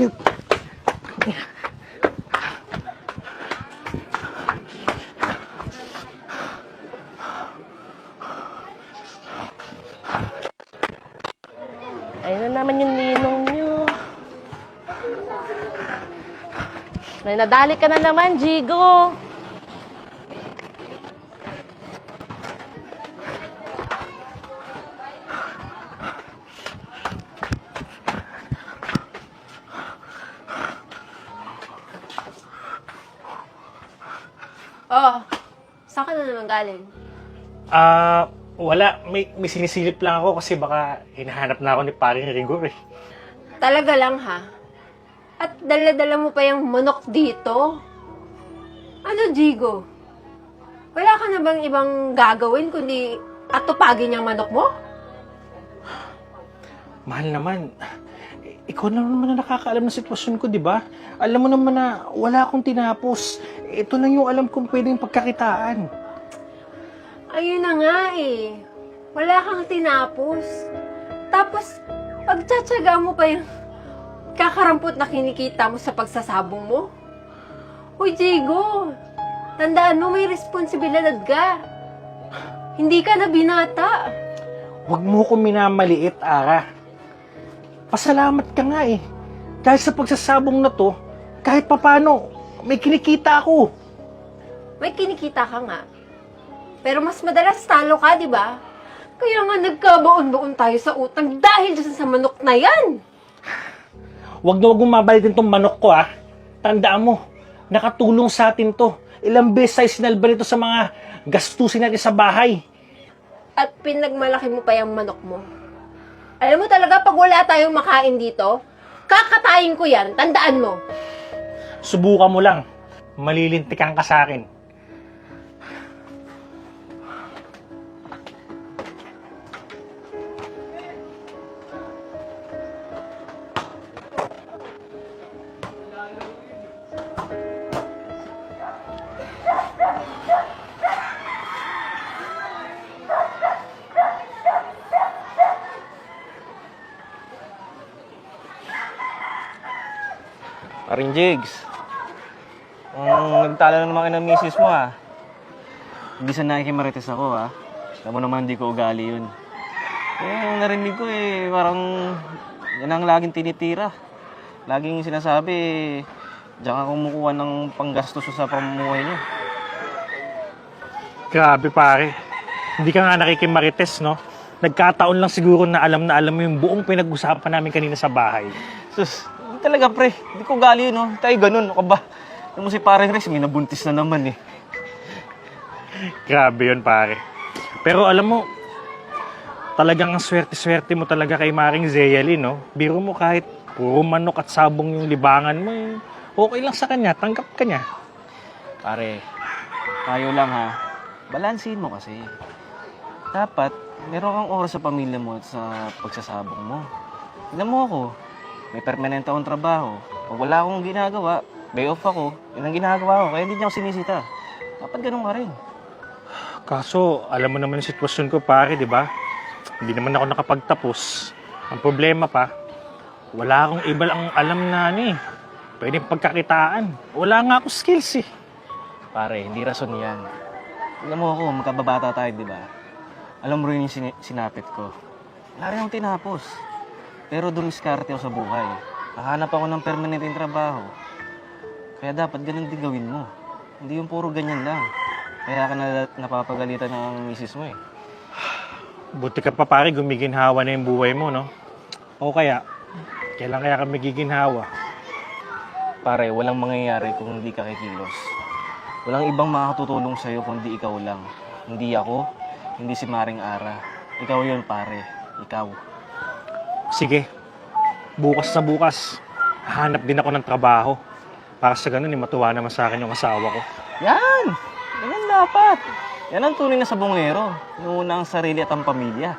Ayun na naman yung ninong nyo. May nadali ka na naman, Jigo. Oh, saan ka na naman galing? Ah, wala. May, may sinisilip lang ako kasi baka hinahanap na ako ni paring Rigor eh. Talaga lang ha? At dala-dala mo pa yung manok dito? Ano, Jigo? Wala ka na bang ibang gagawin kundi atupagin yung manok mo? Mahal naman. Ikaw na naman na nakakaalam ng sitwasyon ko, di ba? Alam mo naman na wala akong tinapos. Ito lang yung alam kong pwedeng pagkakitaan. Ayun na nga eh. Wala kang tinapos. Tapos, pagtsatsaga mo pa yung kakarampot na kinikita mo sa pagsasabong mo. Uy, Jigo, tandaan mo may responsibilidad ka. Hindi ka na binata. Huwag mo ko minamaliit, Ara. Pasalamat ka nga eh. Dahil sa pagsasabong na to, kahit papano, may kinikita ako. May kinikita ka nga. Pero mas madalas talo ka, di ba? Kaya nga nagkabaon-baon tayo sa utang dahil dyan sa manok na yan. Huwag na huwag mabalitin tong manok ko, ah. Tandaan mo, nakatulong sa atin to. Ilang beses tayo sinalba nito sa mga gastusin natin sa bahay. At pinagmalaki mo pa yung manok mo. Alam mo talaga, pag wala tayong makain dito, kakatayin ko yan. Tandaan mo. Subukan mo lang. Malilintikan ka sa akin. Paring Jigs. Ang nagtala na naman kayo ng misis mo ah. Hindi sa nakikimarites ako ah. Alam mo naman hindi ko ugali yun. Eh, yung narinig ko eh, parang yan ang laging tinitira. Laging sinasabi, diyan ka kumukuha ng panggastos sa pamumuhay niyo. Grabe pare. Hindi ka nga nakikimarites, no? Nagkataon lang siguro na alam na alam mo yung buong pinag-usapan namin kanina sa bahay. Sus, talaga pre. Hindi ko ugali yun no. Tayo ganun, ako ba? Alam mo si parang Rex, may nabuntis na naman eh. Grabe yun, pare. Pero alam mo, talagang ang swerte-swerte mo talaga kay Maring Zeyali, no? Biro mo kahit puro manok at sabong yung libangan mo, eh, okay lang sa kanya, tanggap ka niya. Pare, tayo lang ha. Balansin mo kasi. Dapat, meron kang oras sa pamilya mo at sa pagsasabong mo. Tignan mo ako, may permanente akong trabaho. Pag wala akong ginagawa, day off ako, yun ang ginagawa ko, kaya hindi niya ako sinisita. Dapat ganun ka rin. Kaso, alam mo naman yung sitwasyon ko, pare, di ba? Hindi naman ako nakapagtapos. Ang problema pa, wala akong iba ang alam na ano eh. Pwedeng pagkakitaan. Wala nga ako skills eh. Pare, hindi rason yan. Tignan mo ako, magkababata tayo, di ba? Alam mo rin yung sini- sinapit ko. Wala rin akong tinapos. Pero dumiskarte ako sa buhay. Hahanap ako ng permanenteng trabaho. Kaya dapat ganun din gawin mo. Hindi yung puro ganyan lang. Kaya ka na napapagalitan ng misis mo eh. Buti ka pa pare, gumiginhawa na yung buhay mo, no? O kaya, kailan kaya kami giginhawa? Pare, walang mangyayari kung hindi ka kikilos. Walang ibang makakatutulong sa'yo kundi ikaw lang. Hindi ako, hindi si Maring Ara. Ikaw yun, pare. Ikaw. Sige, bukas na bukas, hanap din ako ng trabaho. Para sa ganun, eh, matuwa naman sa akin yung asawa ko. Yan! Ganyan dapat. Yan ang tunay na sabongero. Inuuna ang sarili at ang pamilya.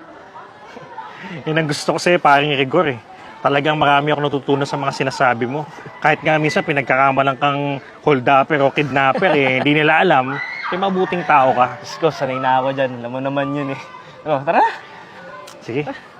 Yan ang gusto ko sa'yo, paring rigor eh. Talagang marami ako natutunan sa mga sinasabi mo. Kahit nga minsan pinagkakamalang kang hold-upper o kidnapper eh, hindi nila alam, eh mabuting tao ka. Diyos ko, sanay na ako dyan. Alam mo naman yun eh. Oh, tara! Sige.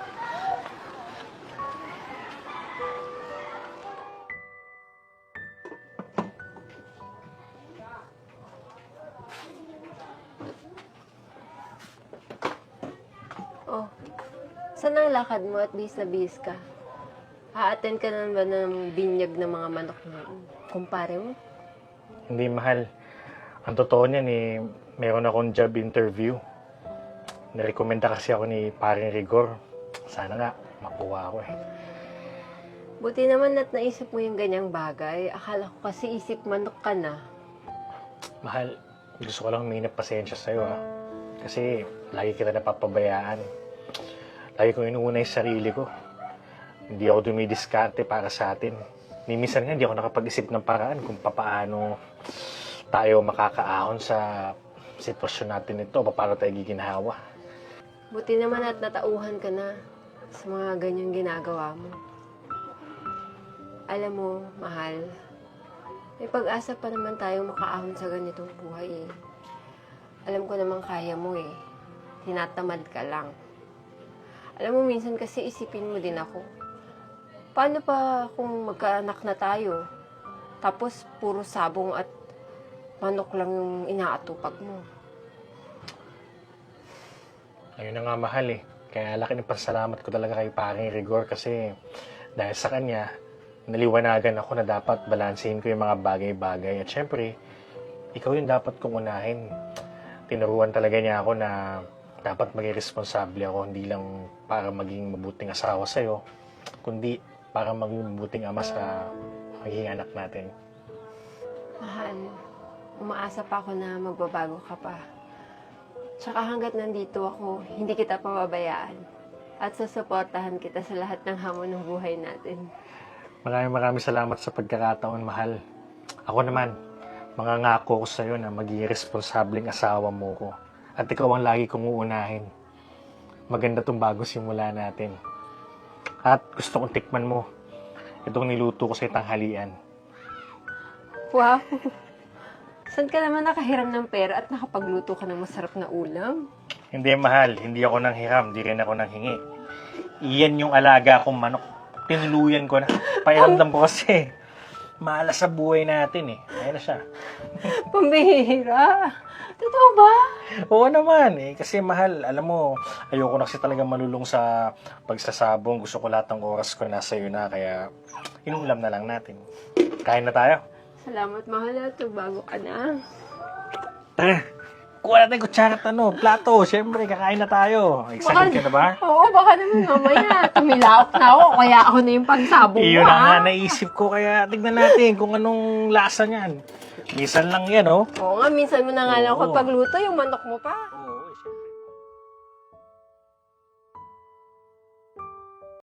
Saan ang lakad mo at bis na bis ka? Ha-attend ka na ba ng binyag ng mga manok mo? Kumpare mo? Hindi mahal. Ang totoo niyan eh, meron akong job interview. Narekomenda kasi ako ni paring Rigor. Sana nga, makuha ako eh. Buti naman at naisip mo yung ganyang bagay. Akala ko kasi isip manok ka na. Mahal, gusto ko lang may pasensya sa'yo ha. Kasi lagi kita napapabayaan. Lagi kong inuuna yung sarili ko. Hindi ako dumidiskarte para sa atin. Mimisan nga, hindi ako nakapag-isip ng paraan kung papaano tayo makakaahon sa sitwasyon natin ito, paano tayo giginhawa. Buti naman at natauhan ka na sa mga ganyang ginagawa mo. Alam mo, mahal, may pag-asa pa naman tayong makaahon sa ganitong buhay eh. Alam ko naman kaya mo eh. Tinatamad ka lang. Alam mo, minsan kasi isipin mo din ako. Paano pa kung magkaanak na tayo? Tapos puro sabong at manok lang yung inaatupag mo. Ayun na nga mahal eh. Kaya laki ng pasalamat ko talaga kay paring Rigor kasi dahil sa kanya, naliwanagan ako na dapat balansehin ko yung mga bagay-bagay. At syempre, ikaw yung dapat kong unahin. Tinuruan talaga niya ako na dapat maging responsable ako, hindi lang para maging mabuting asawa sa'yo, kundi para maging mabuting ama sa magiging anak natin. Mahal, umaasa pa ako na magbabago ka pa. Tsaka hanggat nandito ako, hindi kita pababayaan. At susuportahan kita sa lahat ng hamon ng buhay natin. Maraming maraming salamat sa pagkakataon, mahal. Ako naman, mangangako ko sa'yo na magiging responsableng asawa mo ko. At ikaw ang lagi kong uunahin. Maganda tong bagong simula natin. At gusto kong tikman mo itong niluto ko sa tanghalian. Wow! Saan ka naman nakahiram ng pera at nakapagluto ka ng masarap na ulam? Hindi mahal, hindi ako nang hiram, di rin ako nang hingi. Iyan yung alaga kong manok. Tinuluyan ko na. Pairamdam ko kasi. Malas sa buhay natin eh. Ayun na siya. Pambihira! Totoo ba? Oo naman eh. Kasi mahal, alam mo, ayoko na kasi talaga malulong sa pagsasabong. Gusto ko lahat ng oras ko nasa iyo na. Kaya, inulam na lang natin. Kain na tayo. Salamat mahal at bago ka na. Tara, kuha natin kutsara at ano, plato. Siyempre, kakain na tayo. Excited ka na ba? Oo, baka naman mamaya. Tumilaok na ako, kaya ako na yung pagsabong mo, Iyon na nga ha? naisip ko. Kaya tignan natin kung anong lasa niyan. Minsan lang yan, oh. Oo nga, minsan mo na nga lang Oo. ako pagluto, yung manok mo pa.